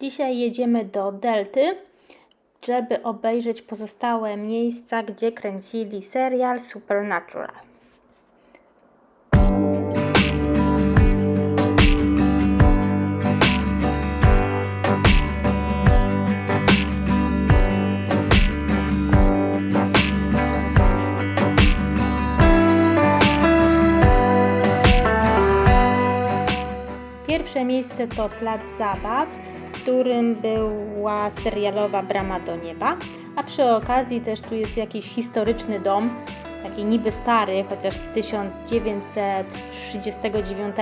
Dzisiaj jedziemy do Delty, żeby obejrzeć pozostałe miejsca, gdzie kręcili serial Supernatural. Pierwsze miejsce to plac zabaw, którym była serialowa Brama do nieba, a przy okazji też tu jest jakiś historyczny dom, taki niby stary, chociaż z 1939,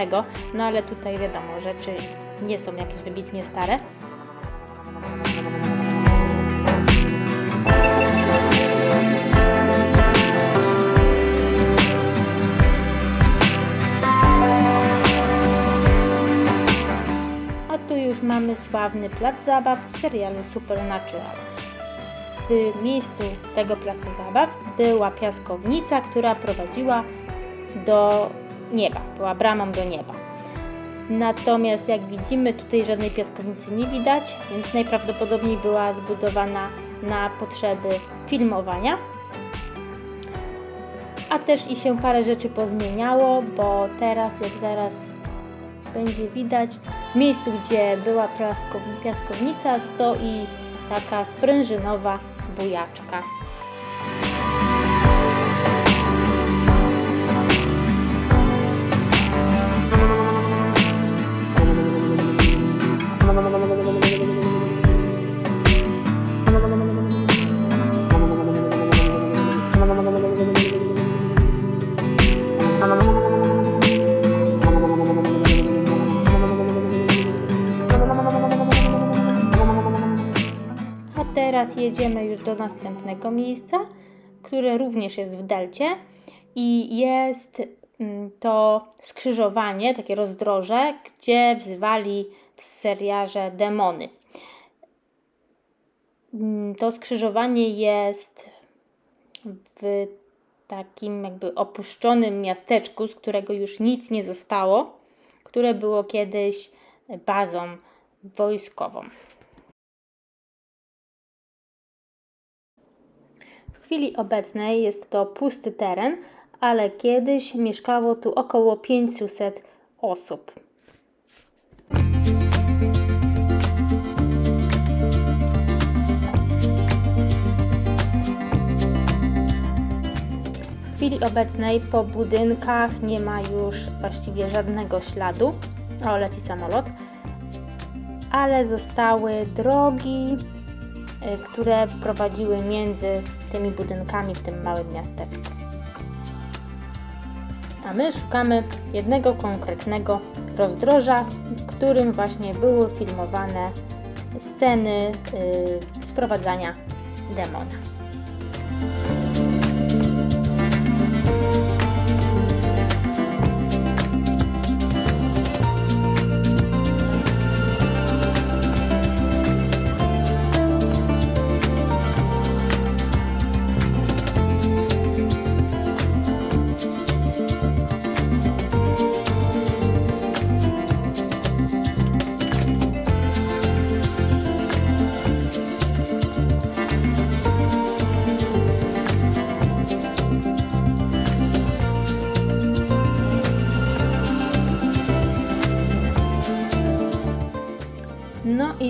no ale tutaj wiadomo, rzeczy nie są jakieś wybitnie stare. Już mamy sławny plac zabaw z serialu Supernatural. W miejscu tego placu zabaw była piaskownica, która prowadziła do nieba, była bramą do nieba. Natomiast jak widzimy, tutaj żadnej piaskownicy nie widać, więc najprawdopodobniej była zbudowana na potrzeby filmowania. A też i się parę rzeczy pozmieniało, bo teraz, jak zaraz będzie widać, miejscu, gdzie była piaskow- piaskownica, stoi taka sprężynowa bujaczka. Jedziemy już do następnego miejsca, które również jest w Delcie i jest mm, to skrzyżowanie, takie rozdroże, gdzie wzywali w seriarze demony. Mm, To skrzyżowanie jest w takim jakby opuszczonym miasteczku, z którego już nic nie zostało, które było kiedyś bazą wojskową. Chwili obecnej jest to pusty teren, ale kiedyś mieszkało tu około 500 osób. W chwili obecnej po budynkach nie ma już właściwie żadnego śladu. O, leci samolot. Ale zostały drogi, y, które prowadziły między tymi budynkami w tym małym miasteczku. A my szukamy jednego konkretnego rozdroża, którym właśnie były filmowane sceny y, sprowadzania demona.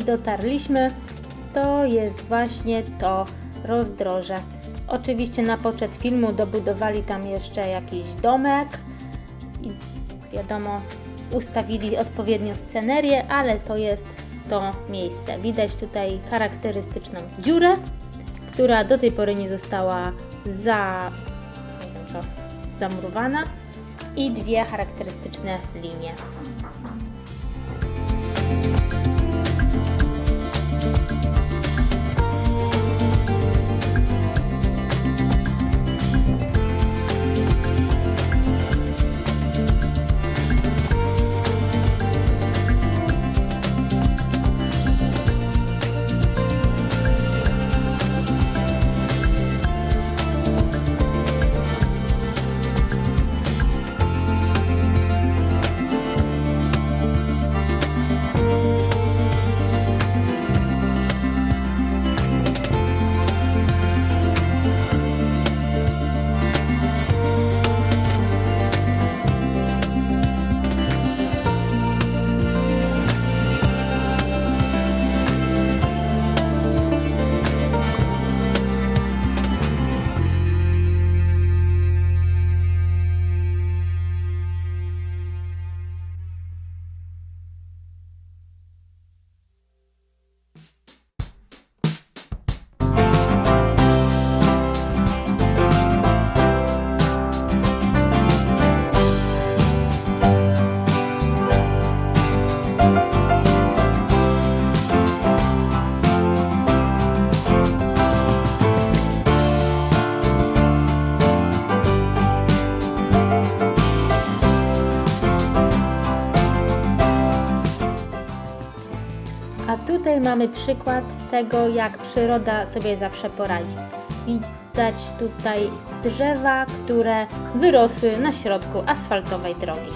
Dotarliśmy. To jest właśnie to rozdroże. Oczywiście na poczet filmu dobudowali tam jeszcze jakiś domek i wiadomo, ustawili odpowiednio scenerię, ale to jest to miejsce. Widać tutaj charakterystyczną dziurę, która do tej pory nie została za, nie wiem co, zamurowana i dwie charakterystyczne linie. Tutaj mamy przykład tego, jak przyroda sobie zawsze poradzi. Widać tutaj drzewa, które wyrosły na środku asfaltowej drogi.